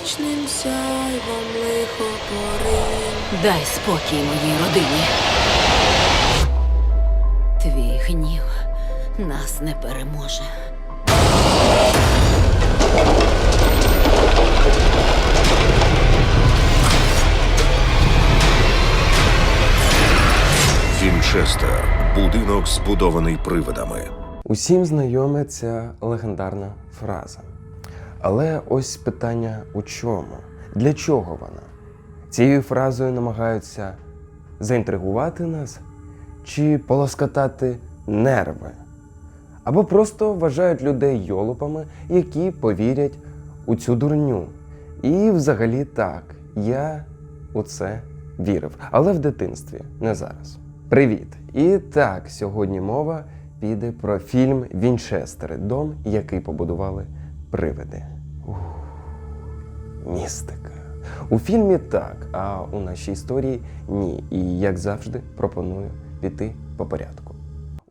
місячним сяйвом лихо порин. Дай спокій моїй родині. Твій гнів нас не переможе. Вінчестер будинок, збудований привидами. Усім знайома ця легендарна фраза. Але ось питання у чому? Для чого вона? Цією фразою намагаються заінтригувати нас чи полоскотати нерви? Або просто вважають людей йолопами, які повірять у цю дурню. І взагалі так, я у це вірив, але в дитинстві, не зараз. Привіт! І так, сьогодні мова піде про фільм Вінчестери, дом, який побудували привиди. Містика. У фільмі так, а у нашій історії ні. І як завжди, пропоную піти по порядку.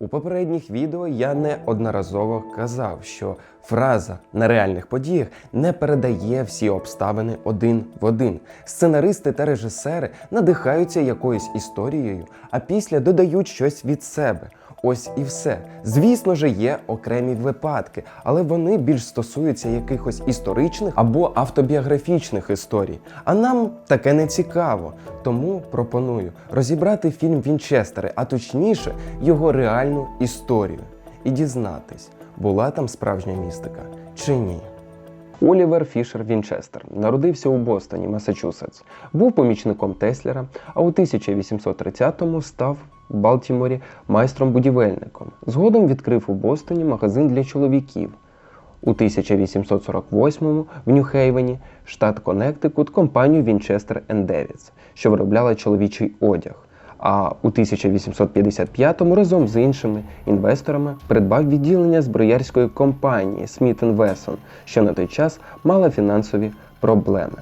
У попередніх відео я неодноразово казав, що фраза на реальних подіях не передає всі обставини один в один. Сценаристи та режисери надихаються якоюсь історією, а після додають щось від себе. Ось і все. Звісно ж, є окремі випадки, але вони більш стосуються якихось історичних або автобіографічних історій. А нам таке не цікаво. Тому пропоную розібрати фільм Вінчестери, а точніше його реальну історію, і дізнатись, була там справжня містика чи ні. Олівер Фішер Вінчестер народився у Бостоні, Масачусетс. Був помічником Теслера, а у 1830-му став Балтіморі майстром-будівельником. Згодом відкрив у Бостоні магазин для чоловіків. У 1848-му в Нью-Хейвені, штат Коннектикут, компанію Вінчестер Девіц, що виробляла чоловічий одяг. А у 1855-му разом з іншими інвесторами придбав відділення зброярської компанії Smith Wesson, що на той час мала фінансові проблеми.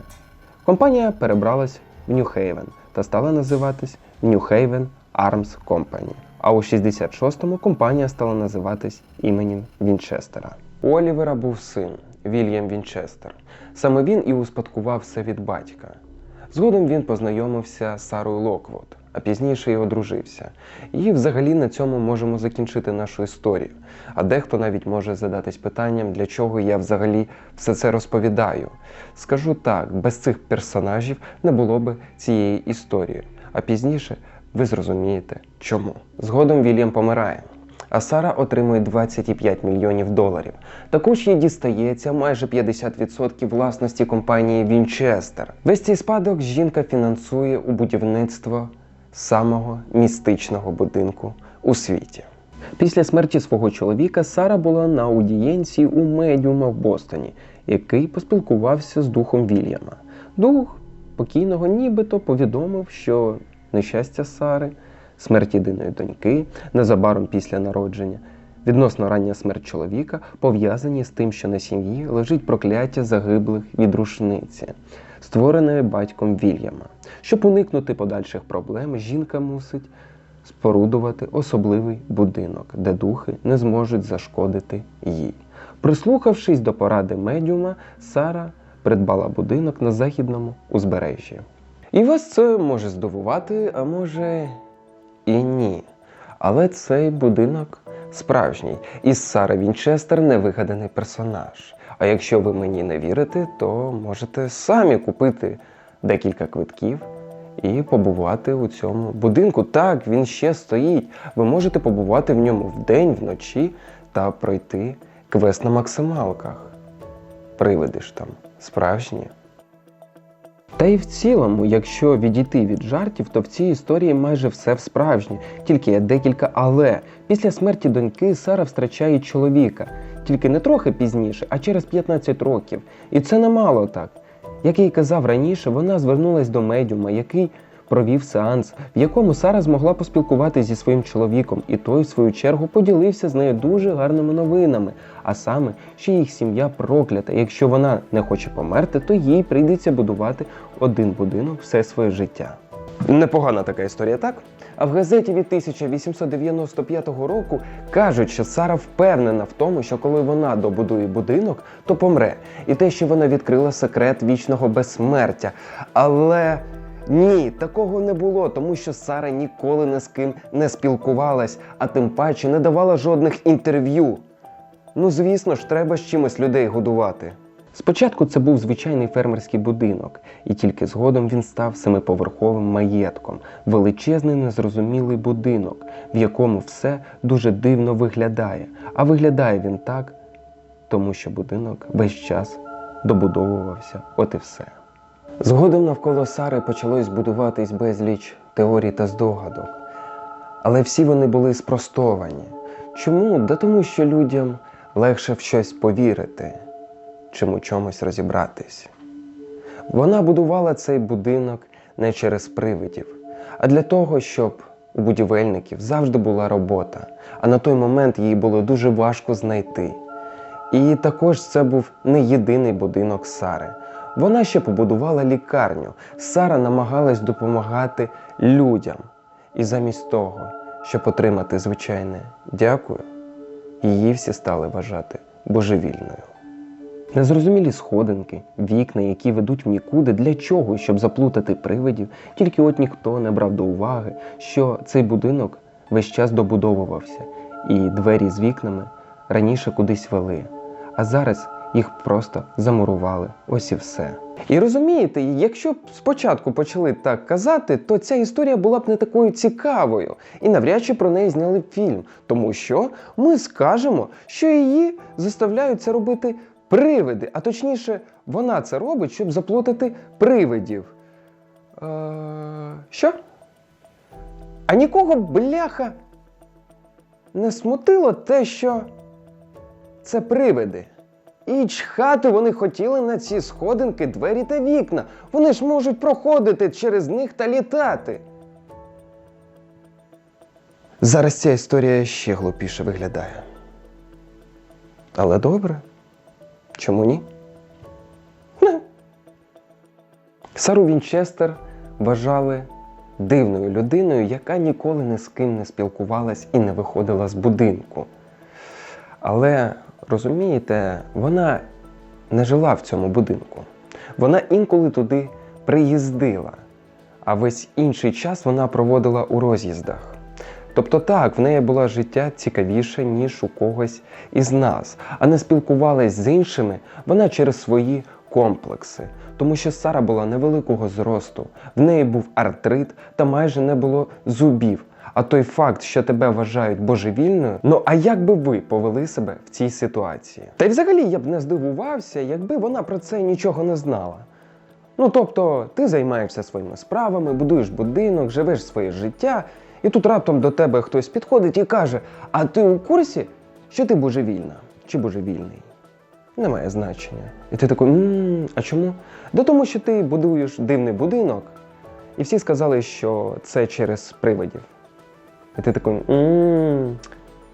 Компанія перебралась в Нью-Хейвен та стала називатись Haven Arms Company. А у 66-му компанія стала називатись іменем Вінчестера. У Олівера був син Вільям Вінчестер. Саме він і успадкував все від батька. Згодом він познайомився з Сарою Локвуд, а пізніше й одружився. І взагалі на цьому можемо закінчити нашу історію. А дехто навіть може задатись питанням, для чого я взагалі все це розповідаю. Скажу так, без цих персонажів не було би цієї історії. А пізніше ви зрозумієте чому. Згодом Вільям помирає. А Сара отримує 25 мільйонів доларів. Також їй дістається майже 50% власності компанії Вінчестер. Весь цей спадок жінка фінансує у будівництво самого містичного будинку у світі. Після смерті свого чоловіка Сара була на аудієнції у медіума в Бостоні, який поспілкувався з духом Вільяма. Дух покійного нібито повідомив, що нещастя Сари, смерть єдиної доньки незабаром після народження, відносно рання смерть чоловіка пов'язані з тим, що на сім'ї лежить прокляття загиблих від рушниці, створеної батьком Вільяма. Щоб уникнути подальших проблем, жінка мусить спорудувати особливий будинок, де духи не зможуть зашкодити їй. Прислухавшись до поради медіума, Сара придбала будинок на західному узбережжі. І вас це може здивувати, а може і ні. Але цей будинок справжній, і Сара Вінчестер невигаданий персонаж. А якщо ви мені не вірите, то можете самі купити декілька квитків і побувати у цьому будинку. Так, він ще стоїть. Ви можете побувати в ньому вдень, вночі та пройти квест на максималках. Привиди ж там справжні. Та й в цілому, якщо відійти від жартів, то в цій історії майже все в справжнє, тільки є декілька але. Після смерті доньки Сара втрачає чоловіка, тільки не трохи пізніше, а через 15 років. І це немало так. Як я й казав раніше, вона звернулась до медіума, який провів сеанс, в якому Сара змогла поспілкуватися зі своїм чоловіком, і той, в свою чергу, поділився з нею дуже гарними новинами. А саме, що їх сім'я проклята. Якщо вона не хоче померти, то їй прийдеться будувати один будинок все своє життя. Непогана така історія, так? А в газеті від 1895 року кажуть, що Сара впевнена в тому, що коли вона добудує будинок, то помре. І те, що вона відкрила секрет вічного безсмертя. Але ні, такого не було, тому що Сара ніколи ні з ким не спілкувалась, а тим паче не давала жодних інтерв'ю. Ну, звісно ж, треба з чимось людей годувати. Спочатку це був звичайний фермерський будинок, і тільки згодом він став семиповерховим маєтком, величезний незрозумілий будинок, в якому все дуже дивно виглядає. А виглядає він так, тому що будинок весь час добудовувався, от і все. Згодом навколо Сари почалось будуватись безліч теорій та здогадок. Але всі вони були спростовані. Чому? Да тому що людям легше в щось повірити, чим у чомусь розібратись. Вона будувала цей будинок не через привидів, а для того, щоб у будівельників завжди була робота, а на той момент їй було дуже важко знайти. І також це був не єдиний будинок Сари. Вона ще побудувала лікарню. Сара намагалась допомагати людям. І замість того, щоб отримати звичайне дякую, її всі стали вважати божевільною. Незрозумілі сходинки, вікна, які ведуть в нікуди, для чого, щоб заплутати привидів, тільки от ніхто не брав до уваги, що цей будинок весь час добудовувався, і двері з вікнами раніше кудись вели, а зараз їх просто замурували. Ось і все. І розумієте, якщо б спочатку почали так казати, то ця історія була б не такою цікавою, і навряд чи про неї зняли б фільм, тому що ми скажемо, що її заставляють це робити привиди, а точніше, вона це робить, щоб заплутати привидів. Е, що? А нікого, бляха, не смутило те, що це привиди. І чхати вони хотіли на ці сходинки, двері та вікна. Вони ж можуть проходити через них та літати. Зараз ця історія ще глупіше виглядає. Але добре. Чому ні? Не. Сару Вінчестер вважали дивною людиною, яка ніколи ні з ким не спілкувалась і не виходила з будинку. Але розумієте, вона не жила в цьому будинку. Вона інколи туди приїздила, а весь інший час вона проводила у роз'їздах. Тобто так, в неї було життя цікавіше, ніж у когось із нас, а не спілкувалась з іншими вона через свої комплекси. Тому що Сара була невеликого зросту, в неї був артрит та майже не було зубів. А той факт, що тебе вважають божевільною, ну а як би ви повели себе в цій ситуації? Та й взагалі я б не здивувався, якби вона про це нічого не знала. Ну тобто, ти займаєшся своїми справами, будуєш будинок, живеш своє життя, і тут раптом до тебе хтось підходить і каже: А ти у курсі, що ти божевільна чи божевільний? Немає значення. І ти такий, «М, а чому? Да тому, що ти будуєш дивний будинок, і всі сказали, що це через привидів. І ти такий, «М,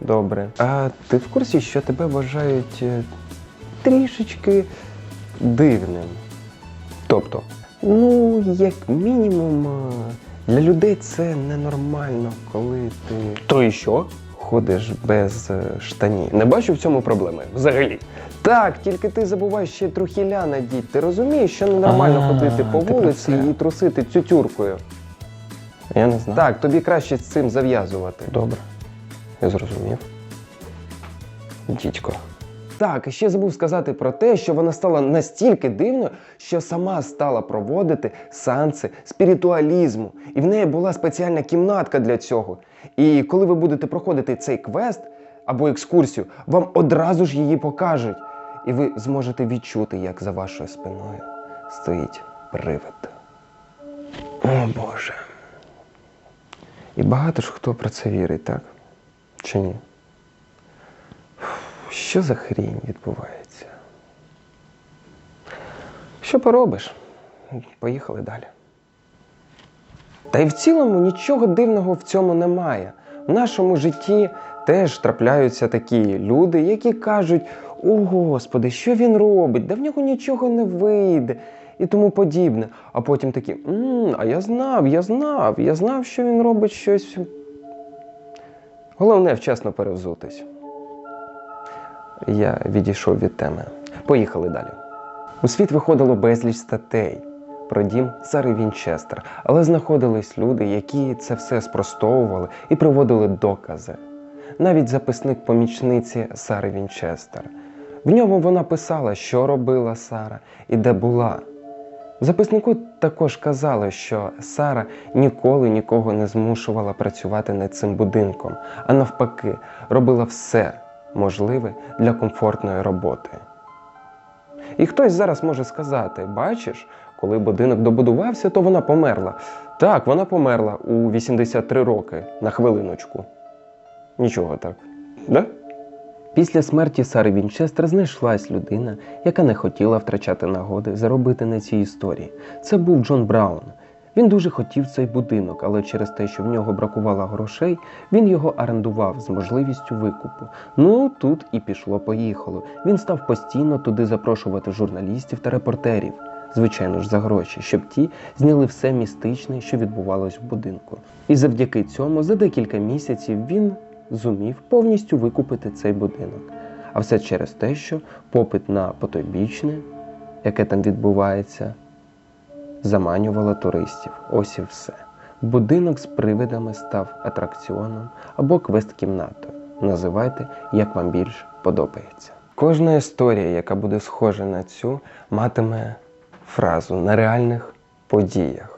добре. А ти в курсі, що тебе вважають е, трішечки дивним? Тобто, ну, як мінімум, е, для людей це ненормально, коли ти. То і що? Ходиш без е, штанів. Не бачу в цьому проблеми взагалі. Так, тільки ти забуваєш ще трохи надіть. Ти розумієш, що ненормально ходити по вулиці і трусити цюцюркою. Я не знаю. Так, тобі краще з цим зав'язувати. Добре. Я зрозумів. Дідько. Так, і ще забув сказати про те, що вона стала настільки дивною, що сама стала проводити сеанси спіритуалізму. І в неї була спеціальна кімнатка для цього. І коли ви будете проходити цей квест або екскурсію, вам одразу ж її покажуть. І ви зможете відчути, як за вашою спиною стоїть привид. О Боже. І багато ж хто про це вірить, так? Чи ні? Що за хрінь відбувається? Що поробиш? Поїхали далі. Та й в цілому нічого дивного в цьому немає. В нашому житті теж трапляються такі люди, які кажуть: о Господи, що він робить? Да в нього нічого не вийде. І тому подібне. А потім такі, «М, а я знав, я знав, я знав, що він робить щось. Головне вчасно перевзутись. Я відійшов від теми. Поїхали далі. У світ виходило безліч статей про дім Сари Вінчестер, але знаходились люди, які це все спростовували і приводили докази. Навіть записник помічниці Сари Вінчестер. В ньому вона писала, що робила Сара і де була. Записнику також казали, що Сара ніколи нікого не змушувала працювати над цим будинком, а навпаки, робила все можливе для комфортної роботи. І хтось зараз може сказати: бачиш, коли будинок добудувався, то вона померла. Так, вона померла у 83 роки на хвилиночку. Нічого так. Да? Після смерті Сари Вінчестер знайшлась людина, яка не хотіла втрачати нагоди заробити на цій історії. Це був Джон Браун. Він дуже хотів цей будинок, але через те, що в нього бракувало грошей, він його орендував з можливістю викупу. Ну тут і пішло-поїхало. Він став постійно туди запрошувати журналістів та репортерів, звичайно ж за гроші, щоб ті зняли все містичне, що відбувалось в будинку. І завдяки цьому за декілька місяців він зумів повністю викупити цей будинок. А все через те, що попит на потойбічне, яке там відбувається, заманювало туристів. Ось і все. Будинок з привидами став атракціоном або квест-кімнатою. Називайте, як вам більш подобається. Кожна історія, яка буде схожа на цю, матиме фразу на реальних подіях.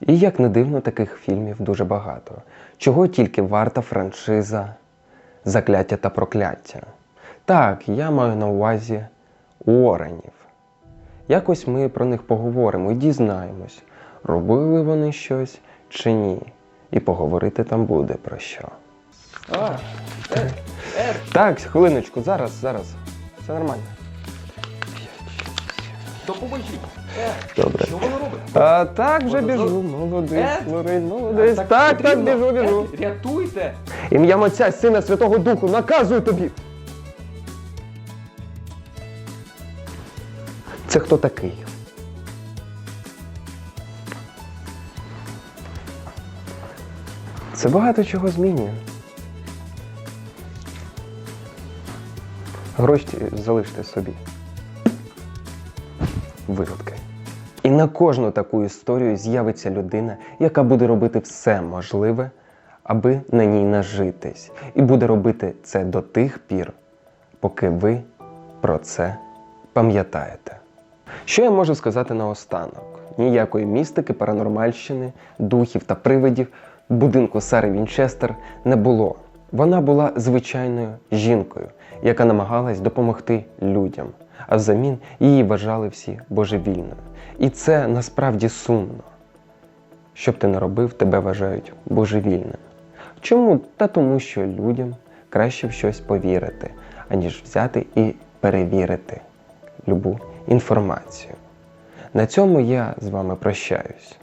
І як не дивно, таких фільмів дуже багато. Чого тільки варта франшиза Закляття та прокляття. Так, я маю на увазі Уорренів. Якось ми про них поговоримо і дізнаємось, робили вони щось чи ні. І поговорити там буде про що. А, е, е. Так, хвилиночку, зараз, зараз. Все нормально. Допоможіть. Добре. Що воно робить? А, так, вже Воно біжу. зо- Молодець, Е? Лорень, молодець. Так, так, потрібно. біжу, біжу. Е, Рятуйте! Ім'ям Отця, Сина, Святого Духу, наказую тобі. Це хто такий? Це багато чого змінює. Гроші залиште собі. Виродки. На кожну таку історію з'явиться людина, яка буде робити все можливе, аби на ній нажитись. І буде робити це до тих пір, поки ви про це пам'ятаєте. Що я можу сказати наостанок? Ніякої містики, паранормальщини, духів та привидів будинку Сари Вінчестер не було. Вона була звичайною жінкою, яка намагалась допомогти людям, а взамін її вважали всі божевільною. І це насправді сумно. Щоб ти не робив, тебе вважають божевільним. Чому? Та тому, що людям краще в щось повірити, аніж взяти і перевірити любу інформацію. На цьому я з вами прощаюсь.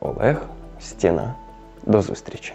Олег Стіна. До зустрічі!